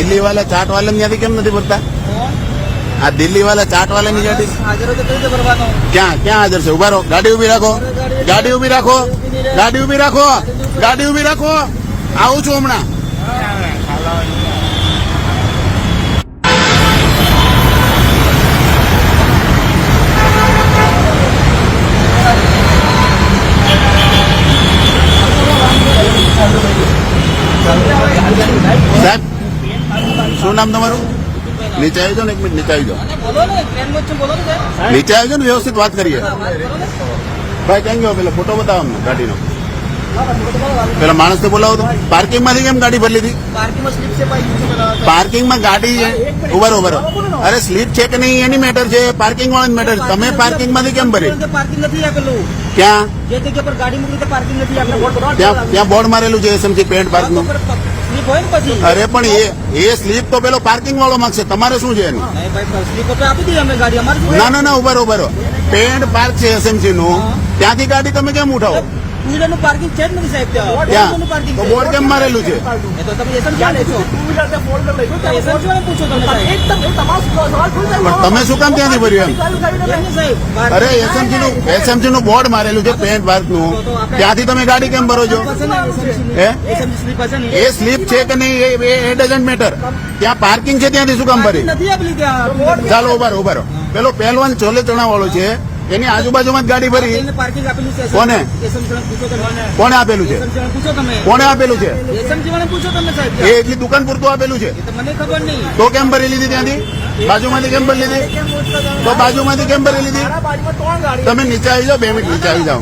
દિલ્હી વાળા ચાટ વાળા ત્યાંથી કેમ નથી ભરતા? આ દિલ્હી વાળા ચાટ ગાડી કઈ રીતે ભરવાનો? ક્યાં ક્યાં હાજર છે? ઊભા રહો. ગાડી ઊભી રાખો. ગાડી ઊભી રાખો. ગાડી ઊભી રાખો. ગાડી ઊભી રાખો. આવું છું હમણાં. નીચે આવી જાઓ ને એક મિનિટ નીચે આવી જાઓ. ને છું, ને નીચે આવી જાઓ ને વ્યવસ્થિત વાત કરીએ. ને. ભાઈ કેમ ગયો પેલો? ફોટો બતાવો અમને ગાડીનો. પેલા માણસને બોલાવો તો. પાર્કિંગમાંથી કેમ ગાડી ભરી લીધી? છે બોલાવો? પાર્કિંગમાં ગાડી ઉભર ઉભર અરે સ્લીપ છે કે નહીં એની મેટર છે. પાર્કિંગ વાળા મેટર તમે પાર્કિંગમાંથી કેમ ભરી પાર્કિંગ નથી આપેલું. ક્યાં? જે જગ્યા પર ગાડી મૂકી પાર્કિંગ નથી ત્યાં ત્યાં બોર્ડ મારેલું છે એસએમસી સ્લીપ હોય ને અરે પણ એ એ સ્લીપ તો પેલો પાર્કિંગ વાળો માંગશે તમારે શું છે એનું? સ્લીપ તો આપી દઈએ અમે ગાડી. અમારે ના ના ના ઉભર ઉભર પેન્ટ પાર્ક છે એસએમસી નું. ત્યાંથી ગાડી તમે કેમ ઉઠાવો? ટુ વ્હીલરનું પાર્કિંગ છે જ નથી સાહેબ ત્યાં. ત્યાં પાર્કિંગ તો બોર્ડ કેમ મારેલું છે? એ તો તમે એસન ક્યાં પૂછો એસન ક્યાં પૂછો તમે સાહેબ. પણ તમે શું કામ ત્યાંથી ભર્યું એમ? અરે એસએમસી નું એસએમસી નું બોર્ડ મારેલું છે પેન્ટ પાર્કનું ત્યાંથી તમે ગાડી કેમ ભરો છો? હે? એ સ્લીપ છે કે નહીં એ ડઝન્ટ મેટર ત્યાં પાર્કિંગ છે ત્યાંથી શું કામ ભરી ત્યાં. ચાલો ઉભારો ઉભારો પેલો પહેલવાન ચોલે ચણા વાળો છે. એની આજુબાજુમાં જ ગાડી ભરી. એને પાર્કિંગ આપેલું છે કોને? આપેલું છે? આપેલું એ એટલી દુકાન પૂરતું આપેલું છે. તો કેમ ભરી લીધી ત્યાંથી? બાજુમાંથી કેમ ભરી લીધી તો બાજુમાંથી કેમ ભરી લીધી તમે નીચે આવી જાઓ બે મિનિટ નીચે આવી જાઓ.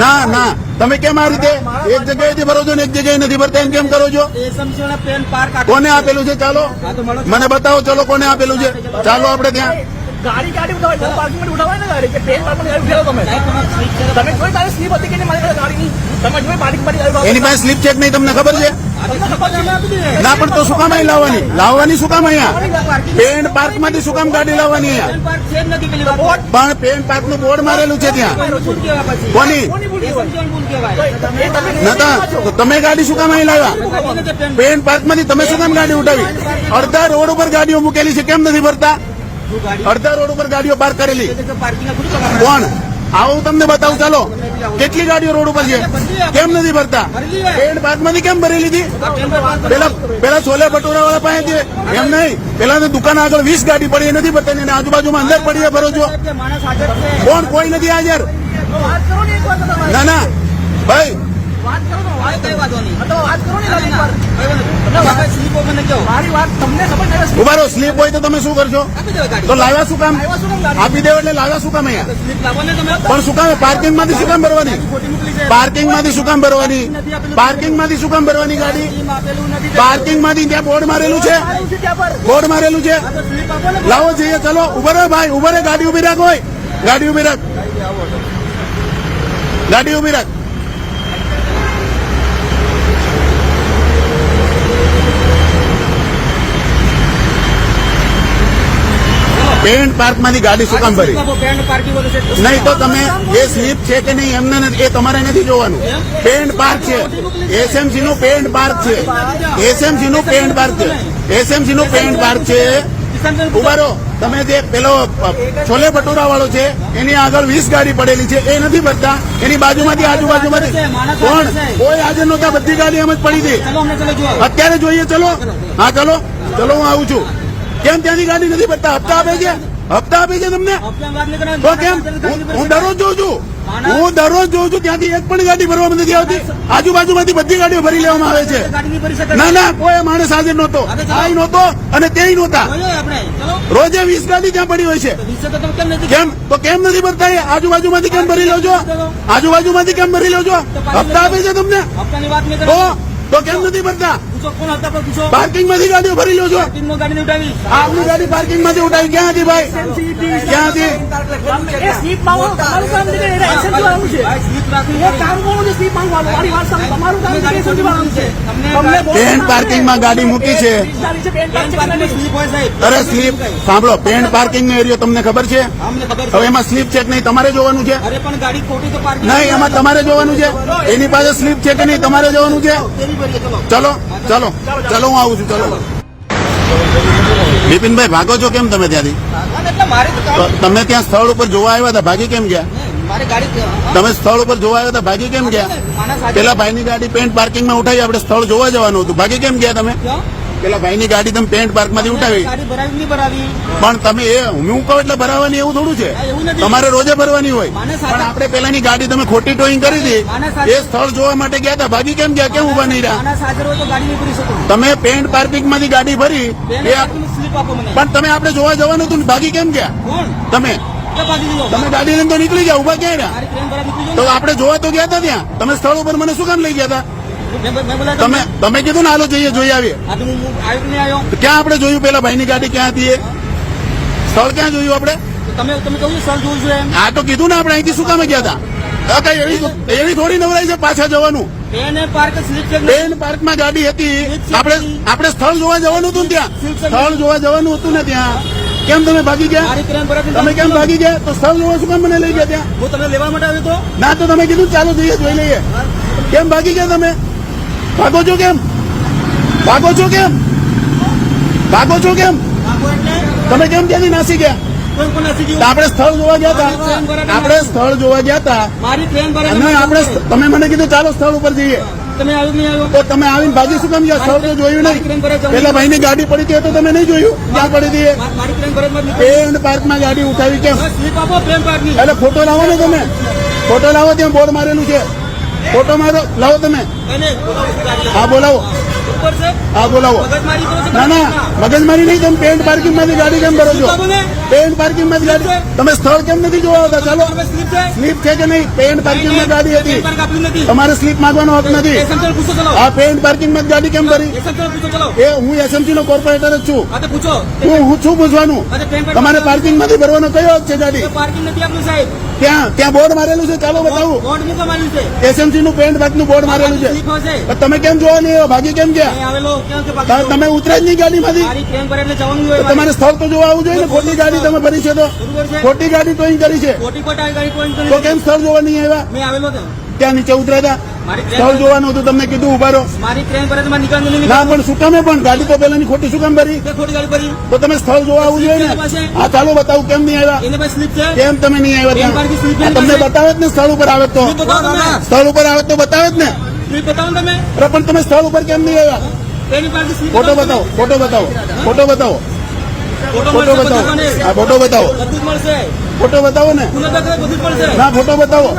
ના ના. તમે કેમ આ રીતે? એક જગ્યાએથી ભરો છો ને એક જગ્યાએ નથી ભરતા એમ કેમ કરો છો? કોને આપેલું છે? ચાલો. મને બતાવો ચલો કોને આપેલું છે? ચાલો. આપણે ત્યાં. ગાડી ગાડી ઉઠાવાય પાર્કિંગમાં ઉઠાવાય ને ગાડી કે પેન પાર્કિંગ ગાડી ઉઠાવો તમે. સાહેબ તમારે સ્લીપ છે તમે જોઈ તારે સ્લીપ હતી કે નહીં મારી પાસે ગાડીની? તમે જોઈ પાર્કિંગ મારી ગાડી એની પાસે સ્લીપ ચેક નહીં તમને ખબર છે? છે? ના પણ તો શું કામ અહીં લાવવાની? લાવવાની શું કામ અહીંયા? પેન પાર્કમાંથી શું કામ ગાડી લાવવાની અહીંયા? છે પણ પેન પાર્કનું બોર્ડ મારેલું છે ત્યાં. કોની? તમે ગાડી શું કામ અહીં લાવ્યા? પેન પાર્કમાંથી તમે શું કામ ગાડી ઉઠાવી અડધા રોડ ઉપર ગાડીઓ મૂકેલી છે કેમ નથી ભરતા ગાડી અડધા રોડ ઉપર ગાડીઓ પાર્ક કરેલી. કોણ? આવો હું તમને બતાવું ચાલો. કેટલી ગાડીઓ રોડ ઉપર છે? કેમ નથી ભરતા? પેન્ટ પાર્કમાંથી કેમ ભરી લીધી? આ પેન પાર્ક પેલા પેલા છોલે ભટુરા વાળા પાસે એમ નહીં. પેલા દુકાન આગળ વીસ ગાડી પડી એ નથી ભરતા એને આજુબાજુમાં અંદર પડી ભરો છો. કોણ? કોઈ નથી હાજર. ના ના. ભાઈ વાત કરો ને આ કઈ વાંધો નહીં. તો વાત કરો ને એક વાર કઈ તમે મને કહો. મારી વાત તમને ખબર છે સ્લીપ ઊભા રહો સ્લીપ હોય તો તમે શું કરશો? તો લાવ્યા શું કામ? આપી દેવ એટલે લાવ્યા શું કામ અહીંયા? સ્લીપ લાવો ને તમે. પણ શું કામ? પાર્કિંગમાંથી શું કામ ભરવાની? પાર્કિંગમાંથી શું કામ ભરવાની? પાર્કિંગમાંથી શું કામ ભરવાની ગાડી? પાર્કિંગમાંથી ત્યાં. બોર્ડ મારેલું છે? બોર્ડ મારેલું છે? લાવો જઈએ ચલો. ઉભર ભાઈ ઉભરે ગાડી ઊભી રાખ હોય. ગાડી ઊભી રાખ. ગાડી ઊભી રાખ. પેન્ટ પાર્કમાંથી ગાડી શું કામ ભરી. નહીં તો તમે એ સ્લીપ છે કે નહીં એમને એ તમારે નથી જોવાનું. પેન્ટ પાર્ક છે. એસએમસી નું પેન્ટ પાર્ક છે. એસએમસી નું પેન્ટ પાર્ક છે. એસએમસી નું પેન્ટ પાર્ક છે. ઉભારો તમે જે પેલો છોલે ભટુરા વાળો છે એની આગળ વીસ ગાડી પડેલી છે એ નથી ભરતા. એની બાજુમાંથી આજુબાજુમાંથી કોણ? કોઈ હાજર નહોતા બધી ગાડી એમ જ પડી હતી. અત્યારે જોઈએ ચલો. હા ચલો. ચલો હું આવું છું. કેમ ત્યાંની ગાડી નથી ભરતા હપ્તા આપે છે? હપ્તા આપે છે તમને. તો કેમ? હું- દરરોજ જોઉં છું. હું દરરોજ જોઉં છું ત્યાંથી એક પણ ગાડી ભરવામાં નથી આવતી. આજુબાજુમાંથી બધી ગાડીઓ ભરી લેવામાં આવે છે. ના ના કોઈ માણસ હાજર નહોતો. આ નહોતો અને તે નહોતા. રોજે વીસ ગાડી ત્યાં પડી હોય છે. કેમ તો કેમ નથી ભરતા આજુબાજુમાંથી કેમ ભરી લો છો આજુબાજુમાંથી કેમ ભરી લો છો હપ્તા આપે છે તમને? તો કેમ નથી ભરતા? પાર્કિંગમાંથી ગાડીઓ ભરી લો છો. આપની ગાડી પાર્કિંગમાંથી ઉઠાવી. ક્યાં હતી ભાઈ? ક્યાં હતી. પેન પાર્કિંગ નથી ગાડી મૂકી છે. અરે સ્લીપ સાંભળો પેન પાર્કિંગ નો એરિયો તમને ખબર છે? હવે એમાં સ્લીપ છે કે નહીં તમારે જોવાનું છે? અરે પણ ગાડી ખોટી તો પાર્કિંગ નહીં એમાં તમારે જોવાનું છે. એની પાસે સ્લીપ છે કે નહીં તમારે જોવાનું છે? ચલો. ચલો. ચલો ચાલો હું આવું છું ચાલો. બિપિનભાઈ ભાગો છો કેમ તમે ત્યાંથી? તમે ત્યાં સ્થળ ઉપર જોવા આવ્યા હતા ભાગી કેમ ગયા. તમે સ્થળ ઉપર જોવા આવ્યા હતા ભાગી કેમ ગયા? પેલા ભાઈની ગાડી પેન્ટ પાર્કિંગમાં ઉઠાવી આપણે સ્થળ જોવા જવાનું હતું. ભાગી કેમ ગયા તમે? પેલા ભાઈની ગાડી તમે પેન્ટ પાર્કમાંથી ઉઠાવી. પણ તમે એ હું કહું એટલે ભરાવાની એવું થોડું છે. તમારે રોજે ભરવાની હોય. પણ આપણે પેલાની ગાડી તમે ખોટી ટોઈંગ કરી હતી. એ સ્થળ જોવા માટે ગયા હતા. ભાગી કેમ ગયા? કેમ ઊભા નહીં રહ્યા? તમે પેન્ટ પાર્કિંગમાંથી ગાડી ભરી પણ તમે આપણે જોવા જવાનું હતું ને ભાગી કેમ ગયા? તમે. તમે ગાડી લઈને તો નીકળી ગયા ઊભા ક્યાં રહ્યા? તો આપણે જોવા તો ગયા હતા ત્યાં. તમે સ્થળ ઉપર મને શું કામ લઈ ગયા હતા? તમે તમે કીધું ને હાલો જઈએ જોઈ આવીએ. હું હું ક્યાં આપણે જોયું? પેલા ભાઈની ગાડી ક્યાં હતી સ્થળ ક્યાં જોયું આપણે? તો તમે તમે કહ્યું સર જોવું છું એમ? તો કીધું ને આપણે અહીંથી શું કામે ગયા હતા? કઈ એવી એવી થોડી નવરાઈ છે પાછા જવાનું. ટ્રેન પાર્કમાં ગાડી હતી. આપણે આપણે સ્થળ જોવા જવાનું હતું ત્યાં. સ્થળ જોવા જવાનું હતું ને ત્યાં. કેમ તમે ભાગી ગયા? તમે કેમ ભાગી ગયા? તો સ્થળ જોવા શું કામ મને લઈ ગયા ત્યાં? હું તમને લેવા માટે આવ્યો તો? ના તો તમે કીધું ચાલો જઈએ જોઈ લઈએ. કેમ ભાગી ગયા તમે? ભાગો છો કેમ? ભાગો છો કેમ? ભાગો છો કેમ? તમે કેમ ત્યાંથી નાસી ગયા? આપણે સ્થળ જોવા ગયા હતા. આપણે સ્થળ જોવા ગયા હતા. મારી ટ્રેન આપણે તમે મને કીધું ચાલો સ્થળ ઉપર જઈએ. તમે આવીને ભાગી શું કામ ગયા? સ્થળ તો જોયું નહીં. પેલા ભાઈ ની ગાડી પડી હતી તો તમે નહીં જોયું. ક્યાં પડી હતી એ? મા- પાર્કમાં ગાડી ઉઠાવી કેમ? એટલે ફોટો લાવો ને તમે. ફોટો લાવો ત્યાં બોર્ડ મારેલું છે. ફોટો મારો લાવો તમે એને બોલાવો છું ગાડી હા બોલાવો ઉપર છે હા બોલાવો. ના ના મગજમારી નહીં તમે પેન્ટ પાર્કિંગમાંથી ગાડી કેમ ભરો છો? પેન્ટ પાર્કિંગમાંથી ગાડી તમે સ્થળ કેમ નથી જોવા આવતા? ચાલો. સ્લીપ છે? કે નહીં? પેન્ટ પાર્કિંગમાં ગાડી હતી. તમારે સ્લીપ માંગવાનો હક નથી. આ પેન્ટ પાર્કિંગમાં ગાડી કેમ ભરી? એ હું એસએમસી નો કોર્પોરેટર જ છું. હું હું છું પૂછવાનું? તમારે પાર્કિંગમાંથી ભરવાનો કયો હક છે ગાડી? પાર્કિંગ નથી સાહેબ. ત્યાં ત્યાં બોર્ડ મારેલું છે? ચાલો બતાવું. એસએમસી નું પેન્ટ પાર્કનું બોર્ડ મારેલું છે. તમે કેમ જોવા નહીં ભાગી કેમ ગયા. અહીં ત- તમે ઉતરે જ નહીં ગાડીમાંથી? તો તમારે સ્થળ તો જોવા આવવું જોઈએ ને? ખોટી ગાડી તમે ભરી છે તો. ખોટી ગાડી ટોઈંગ કરી છે. તો કેમ સ્થળ જોવા નહીં આવ્યા? ત્યાં. નીચે ઉતર્યા હતા સ્થળ જોવાનું હતું તમને કીધું ઊભા રહો. ના પણ શું કામે પણ? ગાડી તો પેલાની ખોટી શું કામ ભરી? તો તમે સ્થળ જોવા આવવું જોઈએ ને? હા ચાલો બતાવું કેમ નહીં આવ્યા? કેમ તમે નહીં આવ્યા તમને બતાવે જ ને સ્થળ ઉપર આવે તો. સ્થળ ઉપર આવે તો બતાવે જ ને. બતાવો ને તમે અરે પણ તમે સ્થળ ઉપર કેમ નહીં આવ્યા પાસે ફોટો બતાવો ફોટો બતાવો ફોટો બતાવો ફોટો બતાવો હા ફોટો બતાવો બધું જ મળશે ફોટો બતાવો ને ના ફોટો બતાવો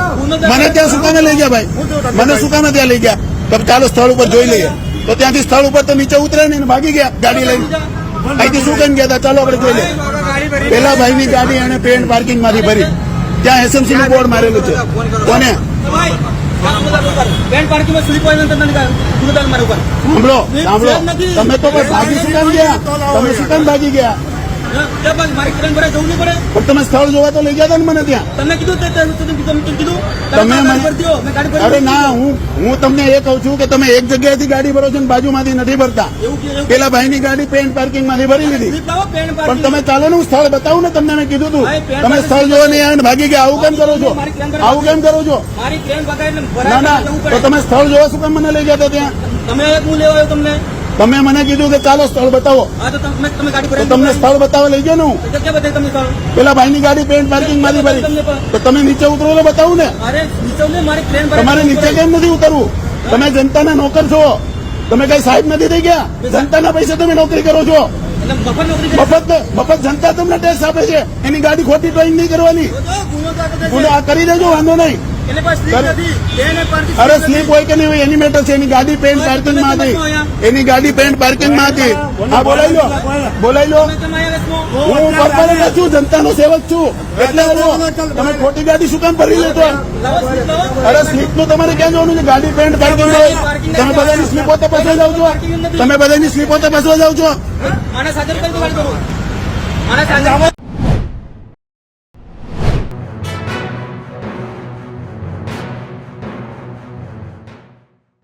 મને ત્યાં શું કામે લઈ ગયા ભાઈ મને શું કામે ત્યાં લઈ ગયા તો ચાલો સ્થળ ઉપર જોઈ લઈએ તો ત્યાંથી સ્થળ ઉપર તો નીચે ઉતરે ને ભાગી ગયા ગાડી લઈને અહીંથી શું કહીને ગયા હતા ચાલો આપણે જોઈ લઈએ પેલા ભાઈની ગાડી એને પેન્ટ પાર્કિંગમાંથી ભરી ત્યાં એસએમસી નું બોર્ડ મારેલું છે કોને તમે તો પણ ભાગી શું કામ ગયા. તમે શું કામ ભાગી ગયા. પણ તમે સ્થળ જોવા તો લઈ ગયા હતા ને મને ત્યાં? તમે કીધું અરે ના હું હું તમને એ કહું છું કે તમે એક જગ્યાએથી ગાડી ભરો છો ને બાજુમાંથી નથી ભરતા. પેલા ભાઈની ગાડી પેન્ટ પાર્કિંગમાંથી ભરી લીધી. પેન પણ તમે ચાલો ને હું સ્થળ બતાવું ને તમને મેં કીધું હતું તમે સ્થળ જોવા નહીં આવ્યા ને ભાગી ગયા આવું કેમ કરો છો? આવું કેમ કરો છો? ના ના તો તમે સ્થળ જોવા શું કેમ મને લઈ ગયા હતા ત્યાં? તમે હું લેવા આવ્યો તમને? તમે મને કીધું કે ચાલો સ્થળ બતાવો. તમને સ્થળ બતાવવા લઈ ગયો ને હું પેલા ભાઈ ભાઈની ગાડી પેન્ટ પાર્કિંગ મારી ભરી. તો તમે નીચે ઉતરો તો બતાવું ને. ને તમારે નીચે કેમ નથી ઉતરવું? તમે જનતાના નોકર છો. તમે કઈ સાહેબ નથી થઈ ગયા? જનતાના પૈસે તમે નોકરી કરો છો. મફત મફત જનતા તમને ટેક્સ આપે છે. એની ગાડી ખોટી ડ્રોઈંગ નહીં કરવાની. ગુનો આ કરી દેજો વાંધો નહીં. અરે સ્લીપ હોય કે નહીં હોય એની મેટર છે. એની ગાડી પેન્ટ પાર્કિંગમાં હતી એની ગાડી પેન્ટ પાર્કિંગમાં હતી હા બોલાઈ લો. બોલાઈ લો. હું કોર્પોરેટર છું જનતાનો સેવક છું. એટલે તમે ખોટી ગાડી શું કામ ભરી લેતો. અરે સ્લીપનું તમારે ક્યાં જવાનું છે? ગાડી પેન્ટ પાર્કિંગ હોય. તમે બધાની સ્લીપો તપાસવા જાવ છો. તમે બધાની સ્લીપો તપાસવા જાવ છો.